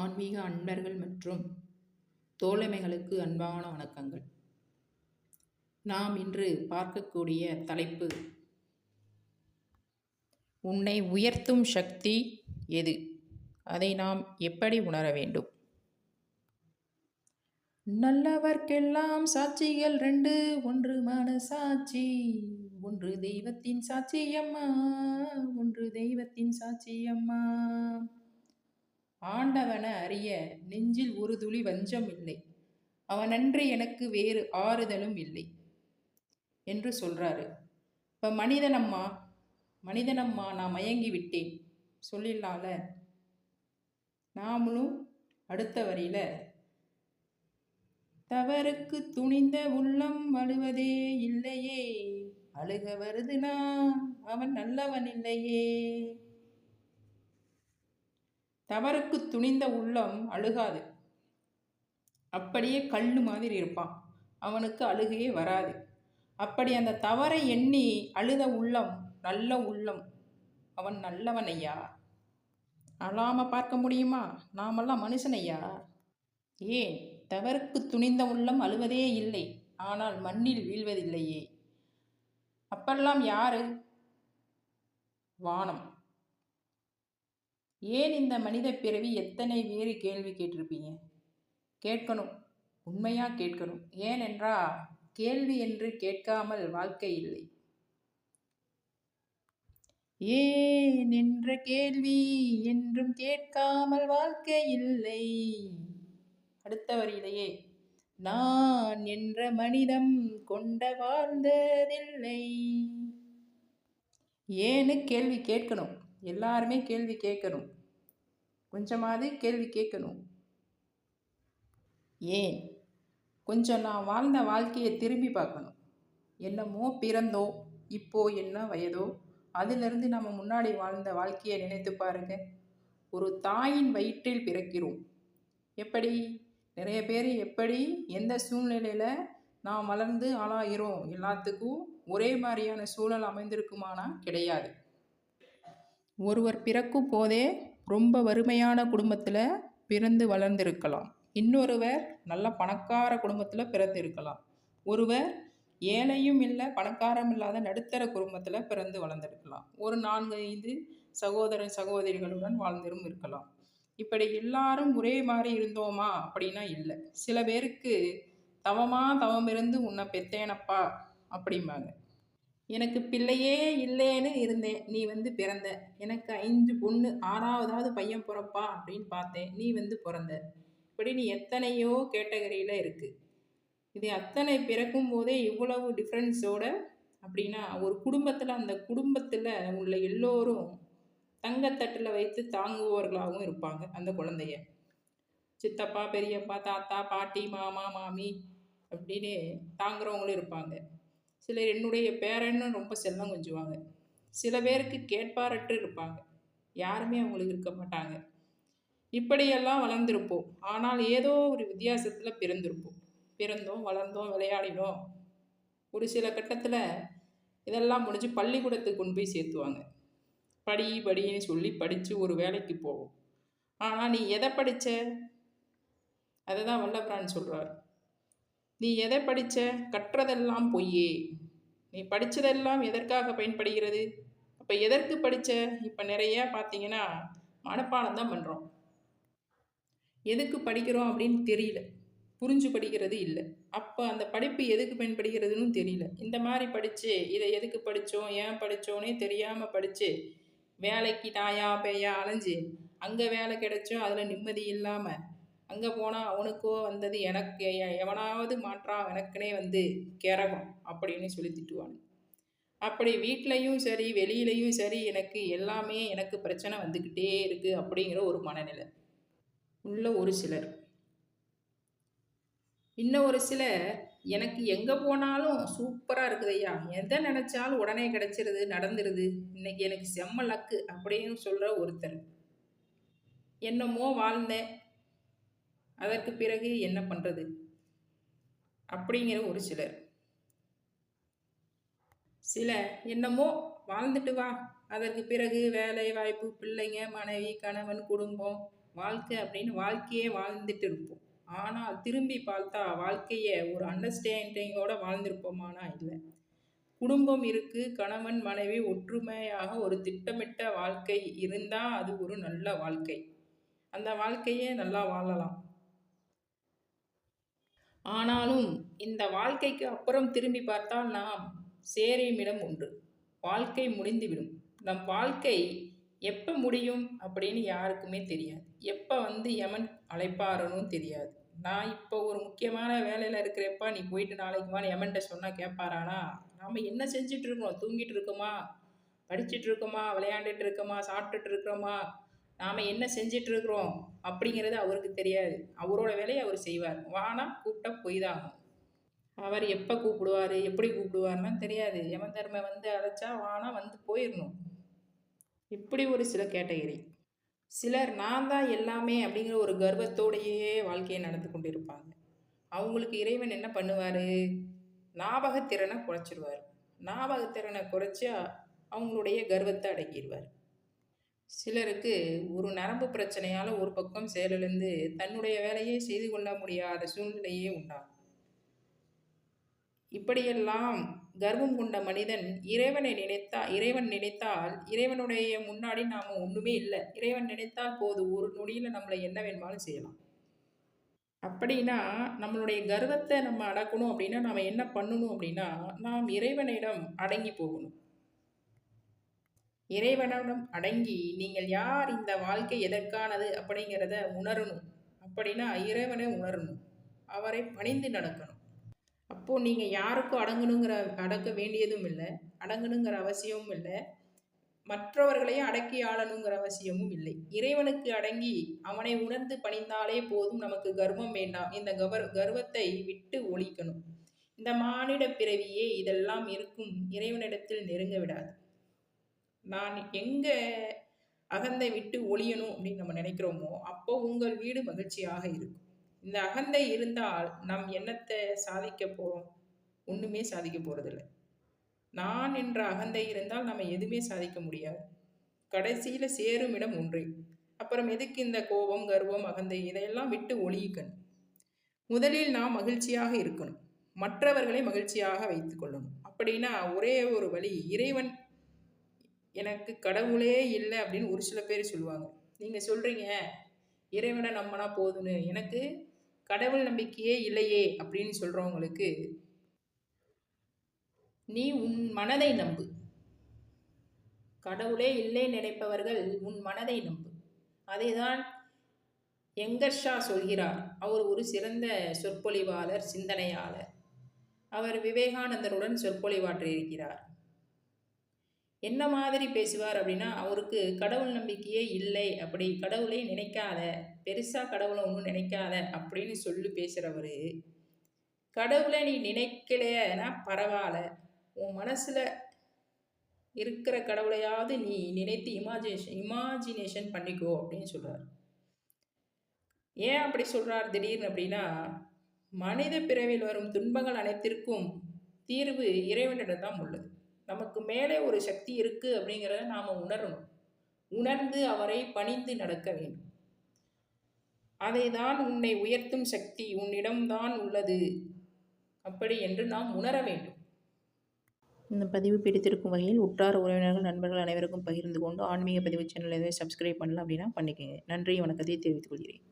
ஆன்மீக அன்பர்கள் மற்றும் தோழமைகளுக்கு அன்பான வணக்கங்கள். நாம் இன்று பார்க்கக்கூடிய தலைப்பு உன்னை உயர்த்தும் சக்தி எது? அதை நாம் எப்படி உணர வேண்டும்? நல்லவர்க்கெல்லாம் சாட்சிகள் ரெண்டு ஒன்று மனசாட்சி ஒன்று தெய்வத்தின் சாட்சியம்மா ஒன்று தெய்வத்தின் சாட்சியம்மா ஆண்டவன அறிய நெஞ்சில் ஒரு துளி வஞ்சம் இல்லை. அவனன்றி எனக்கு வேறு ஆறுதலும் இல்லை. என்று சொல்றாரு. இப்போ மனிதனம்மா மனிதனம்மா நான் மயங்கி விட்டேன். சொல்லிடலாம்ல நாமளும் அடுத்த வரியில தவறுக்கு துணிந்த உள்ளம் அழுவதே இல்லையே. அழுக வருதுனா அவன் நல்லவன் இல்லையே. தவறுக்கு துணிந்த உள்ளம் அழுகாது. அப்படியே கல் மாதிரி இருப்பான். அவனுக்கு அழுகையே வராது. அப்படி அந்த தவறை எண்ணி அழுத உள்ளம் நல்ல உள்ளம் அவன் நல்லவன் ஐயா அழாம பார்க்க முடியுமா? நாமெல்லாம் மனுஷன் ஐயா ஏன்? தவறுக்கு துணிந்த உள்ளம் அழுவதே இல்லை. ஆனால் மண்ணில் வீழ்வதில்லையே. அப்பெல்லாம் யாரு? வானம். ஏன் இந்த மனித பிறவி எத்தனை வேறு கேள்வி கேட்டிருப்பீங்க? கேட்கணும். உண்மையாக கேட்கணும். ஏனென்றா கேள்வி என்று கேட்காமல் வாழ்க்கை இல்லை. ஏன் என்ற கேள்வி என்றும் கேட்காமல் வாழ்க்கை இல்லை. அடுத்த வரியிலேயே நான் என்ற மனிதம் கொண்ட வாழ்ந்ததில்லை. ஏன்னு கேள்வி கேட்கணும். எல்லாருமே கேள்வி கேட்கணும். கொஞ்சமாவது கேள்வி கேட்கணும். ஏன்? கொஞ்சம் நான் வாழ்ந்த வாழ்க்கையை திரும்பி பார்க்கணும். என்னமோ பிறந்தோ இப்போ என்ன வயதோ அதிலிருந்து நம்ம முன்னாடி வாழ்ந்த வாழ்க்கையை நினைத்து பாருங்க. ஒரு தாயின் வயிற்றில் பிறக்கிறோம். எப்படி? நிறைய பேர் எப்படி? எந்த சூழ்நிலையில் நாம் வளர்ந்து ஆளாகிறோம்? எல்லாத்துக்கும் ஒரே மாதிரியான சூழல் அமைந்திருக்குமானா கிடையாது. ஒருவர் பிறக்கும் போதே ரொம்ப வறுமையான குடும்பத்தில் பிறந்து வளர்ந்திருக்கலாம். இன்னொருவர் நல்ல பணக்கார குடும்பத்தில் பிறந்திருக்கலாம். ஒருவர் ஏழையும் இல்லை பணக்காரம் இல்லாத நடுத்தர குடும்பத்தில் பிறந்து வளர்ந்திருக்கலாம். ஒரு நான்கு ஐந்து சகோதர சகோதரிகளுடன் வாழ்ந்திரும் இருக்கலாம். இப்படி எல்லாரும் ஒரே மாதிரி இருந்தோமா அப்படின்னா இல்லை. சில பேருக்கு தவமாக தவம் இருந்து உன்னை பெத்தேனப்பா அப்படிம்பாங்க. எனக்கு பிள்ளையே இல்லைன்னு இருந்தேன். நீ வந்து பிறந்த. எனக்கு ஐந்து பொண்ணு. ஆறாவதாவது பையன் பிறப்பா அப்படின்னு பார்த்தேன். நீ வந்து பிறந்த. இப்படி நீ எத்தனையோ கேட்டகரியில் இருக்குது இது அத்தனை பிறக்கும் போதே இவ்வளவு டிஃப்ரென்ஸோட அப்படின்னா ஒரு குடும்பத்தில் அந்த குடும்பத்தில் உள்ள எல்லோரும் தங்கத்தட்டில் வைத்து தாங்குபவர்களாகவும் இருப்பாங்க அந்த குழந்தைய. சித்தப்பா பெரியப்பா தாத்தா பாட்டி மாமா மாமி அப்படின்னு தாங்குறவங்களும் இருப்பாங்க. சிலர் என்னுடைய பேரன்னு ரொம்ப செல்லம் கொஞ்சுவாங்க. சில பேருக்கு கேட்பாரற்று இருப்பாங்க. யாருமே அவங்களுக்கு இருக்க மாட்டாங்க. இப்படியெல்லாம் வளர்ந்துருப்போம். ஆனால் ஏதோ ஒரு வித்தியாசத்தில் பிறந்திருப்போம். பிறந்தோம் வளர்ந்தோம் விளையாடினோம். ஒரு சில கட்டத்தில் இதெல்லாம் முடிஞ்சு பள்ளிக்கூடத்துக்கு கொண்டு போய் சேர்த்துவாங்க. படி படின்னு சொல்லி படித்து ஒரு வேலைக்கு போவோம். ஆனால் நீ எதை படித்த அதை தான் வல்லபிரான் சொல்கிறார் நீ எதை படித்த கற்றதெல்லாம் பொய்யே. நீ படித்ததெல்லாம் எதற்காக பயன்படுகிறது? அப்போ எதற்கு படித்த இப்போ நிறைய பார்த்தீங்கன்னா மனப்பாடம் தான் பண்ணுறோம் எதுக்கு படிக்கிறோம் அப்படின்னு தெரியல. புரிஞ்சு படிக்கிறது இல்லை. அப்போ அந்த படிப்பு எதுக்கு பயன்படுகிறதுன்னு தெரியல. இந்த மாதிரி படித்து இதை எதுக்கு படித்தோம் ஏன் படித்தோன்னே தெரியாமல் படித்து வேலைக்கு தாயா பேயா அலைஞ்சு அங்கே வேலை கிடைச்சோ அதில் நிம்மதி இல்லாமல் அங்கே போனால் அவனுக்கோ வந்தது எனக்கு எவனாவது மாற்றான் எனக்குனே வந்து கிறகம் அப்படின்னு சொல்லி திட்டுவான். அப்படி வீட்லேயும் சரி வெளியிலையும் சரி எனக்கு எல்லாமே எனக்கு பிரச்சனை வந்துக்கிட்டே இருக்குது அப்படிங்கிற ஒரு மனநிலை. உள்ள ஒரு சிலர். இன்னும் ஒரு சிலர் எனக்கு எங்கே போனாலும் சூப்பராக இருக்குது ஐயா. எதை நினச்சாலும் உடனே கிடச்சிருது நடந்துருது. இன்னைக்கு எனக்கு செம்ம லக்கு அப்படின்னு சொல்கிற ஒருத்தர். என்னமோ வாழ்ந்தேன். அதற்கு பிறகு என்ன பண்ணுறது அப்படிங்கிற ஒரு சிலர். சில என்னமோ வாழ்ந்துட்டு வா. அதற்கு பிறகு வேலை வாய்ப்பு பிள்ளைங்க மனைவி கணவன் குடும்பம் வாழ்க்கை அப்படின்னு வாழ்க்கையே வாழ்ந்துட்டு இருப்போம். ஆனால் திரும்பி பார்த்தா வாழ்க்கையை ஒரு அண்டர்ஸ்டாண்டிங்கோட வாழ்ந்திருப்போமானா இல்லை. குடும்பம் இருக்குது கணவன் மனைவி ஒற்றுமையாக ஒரு திட்டமிட்ட வாழ்க்கை இருந்தால் அது ஒரு நல்ல வாழ்க்கை. அந்த வாழ்க்கையே நல்லா வாழலாம். ஆனாலும் இந்த வாழ்க்கைக்கு அப்புறம் திரும்பி பார்த்தால் நாம் சேரும் இடம் உண்டு வாழ்க்கை முடிந்துவிடும். நம் வாழ்க்கை எப்போ முடியும் அப்படின்னு யாருக்குமே தெரியாது. எப்போ வந்து யமன் அழைப்பாருன்னு தெரியாது. நான் இப்போ ஒரு முக்கியமான வேலையில் இருக்கிறப்பா நீ போயிட்டு நாளைக்கு வான்னு யமன்கிட்ட சொன்னால் கேட்பாரானா? நாம் என்ன செஞ்சிட்ருக்கோம் தூங்கிட்டு இருக்கோமா? படிச்சுட்டு இருக்கோமா? விளையாண்டுட்டு இருக்கோமா? சாப்பிட்டுட்டு இருக்கிறோமா நாம் என்ன செஞ்சிட்ருக்குறோம் அப்படிங்கிறது அவருக்கு தெரியாது. அவரோட வேலையை அவர் செய்வார். வானா கூப்பிட்டா போய் தான் அவர் எப்போ கூப்பிடுவார் எப்படி கூப்பிடுவார்லாம் தெரியாது. யமன் வந்து அழைச்சா வானா வந்து போயிடணும் இப்படி ஒரு சில கேட்டகரி. சிலர் நான் தான் எல்லாமே அப்படிங்கிற ஒரு கர்வத்தோடையே வாழ்க்கையை நடந்து கொண்டு இருப்பாங்க அவங்களுக்கு இறைவன் என்ன பண்ணுவார்? ஞாபகத்திறனை குறைச்சிடுவார் ஞாபகத்திறனை குறைச்சா அவங்களுடைய கர்வத்தை அடக்கிடுவார் சிலருக்கு ஒரு நரம்பு பிரச்சனையால் ஒரு பக்கம் செயலிழந்து தன்னுடைய வேலையை செய்து கொள்ள முடியாத சூழ்நிலையே உண்டாகும். இப்படியெல்லாம் கர்வம் கொண்ட மனிதன் இறைவனை நினைத்தா இறைவன் நினைத்தால் இறைவனுடைய முன்னாடி நாம் ஒன்றுமே இல்லை. இறைவன் நினைத்தால் போது ஒரு நொடியில் நம்மளை என்ன வேணுமாலும் செய்யலாம். அப்படின்னா நம்மளுடைய கர்வத்தை நம்ம அடக்கணும் அப்படின்னா நாம் என்ன பண்ணணும் அப்படின்னா நாம் இறைவனிடம் அடங்கி போகணும். இறைவனிடம் அடங்கி நீங்கள் யார் இந்த வாழ்க்கை எதற்கானது அப்படிங்கிறத உணரணும். அப்படின்னா இறைவனை உணரணும். அவரை பணிந்து நடக்கணும். அப்போது நீங்கள் யாருக்கும் அடங்கணுங்கிற அடக்க வேண்டியதும் இல்லை. அடங்கணுங்கிற அவசியமும் இல்லை. மற்றவர்களையும் அடக்கி ஆளணுங்கிற அவசியமும் இல்லை. இறைவனுக்கு அடங்கி அவனை உணர்ந்து பணிந்தாலே போதும் நமக்கு கர்வம் வேண்டாம். இந்த கவர் கர்வத்தை விட்டு ஒழிக்கணும். இந்த மானிட பிறவியே இதெல்லாம் இருக்கும். இறைவனிடத்தில் நெருங்க விடாது. நான் எங்கே அகந்தை விட்டு ஒளியணும் அப்படின்னு நம்ம நினைக்கிறோமோ அப்போ உங்கள் வீடு மகிழ்ச்சியாக இருக்கும். இந்த அகந்தை இருந்தால் நம் எண்ணத்தை சாதிக்க போகிறோம் ஒன்றுமே சாதிக்க போகிறதில்ல நான் என்ற அகந்தை இருந்தால் நம்ம எதுவுமே சாதிக்க முடியாது. கடைசியில் சேரும் இடம் ஒன்றே. அப்புறம் எதுக்கு இந்த கோபம் கர்வம் அகந்தை இதையெல்லாம் விட்டு ஒளியிக்கணும் முதலில் நாம் மகிழ்ச்சியாக இருக்கணும். மற்றவர்களை மகிழ்ச்சியாக வைத்துக்கொள்ளணும் அப்படின்னா ஒரே ஒரு வழி இறைவன் எனக்கு கடவுளே இல்லை அப்படின்னு ஒரு சில பேர் சொல்லுவாங்க. நீங்கள் சொல்கிறீங்க இறைவனை நம்பினா போதுன்னு எனக்கு கடவுள் நம்பிக்கையே இல்லையே அப்படின்னு சொல்கிறவங்களுக்கு நீ உன் மனதை நம்பு. கடவுளே இல்லை நினைப்பவர்கள் உன் மனதை நம்பு. அதைதான் எங்கர்ஷா சொல்கிறார். அவர் ஒரு சிறந்த சொற்பொழிவாளர் சிந்தனையாளர். அவர் விவேகானந்தருடன் சொற்பொழிவாற்றியிருக்கிறார். என்ன மாதிரி பேசுவார் அப்படின்னா அவருக்கு கடவுள் நம்பிக்கையே இல்லை அப்படி கடவுளை நினைக்காத பெருசாக கடவுளை ஒன்றும் நினைக்காத அப்படின்னு சொல்லி பேசுகிறவர் கடவுளை நீ நினைக்கலையனா பரவாயில்ல. உன் மனசில் இருக்கிற கடவுளையாவது நீ நினைத்து இமாஜினேஷன் இமாஜினேஷன் பண்ணிக்கோ அப்படின்னு சொல்கிறார் ஏன் அப்படி சொல்கிறார் திடீர்னு அப்படின்னா மனித பிறவில் வரும் துன்பங்கள் அனைத்திற்கும் தீர்வு இறைவனிடம் தான் உள்ளது. நமக்கு மேலே ஒரு சக்தி இருக்குது அப்படிங்கிறத நாம் உணரணும். உணர்ந்து அவரை பணிந்து நடக்க வேண்டும். அதை தான் உன்னை உயர்த்தும் சக்தி உன்னிடம்தான் உள்ளது. அப்படி என்று நாம் உணர வேண்டும். இந்த பதிவு பிடித்திருக்கும் வகையில் உற்றார் உறவினர்கள் நண்பர்கள் அனைவருக்கும் பகிர்ந்து கொண்டு ஆன்மீக பதிவு சேனல் எதுவும் சப்ஸ்கிரைப் பண்ணலாம் அப்படின்னா பண்ணிக்கோங்க. நன்றி வணக்கத்தை தெரிவித்துக் கொள்கிறேன்.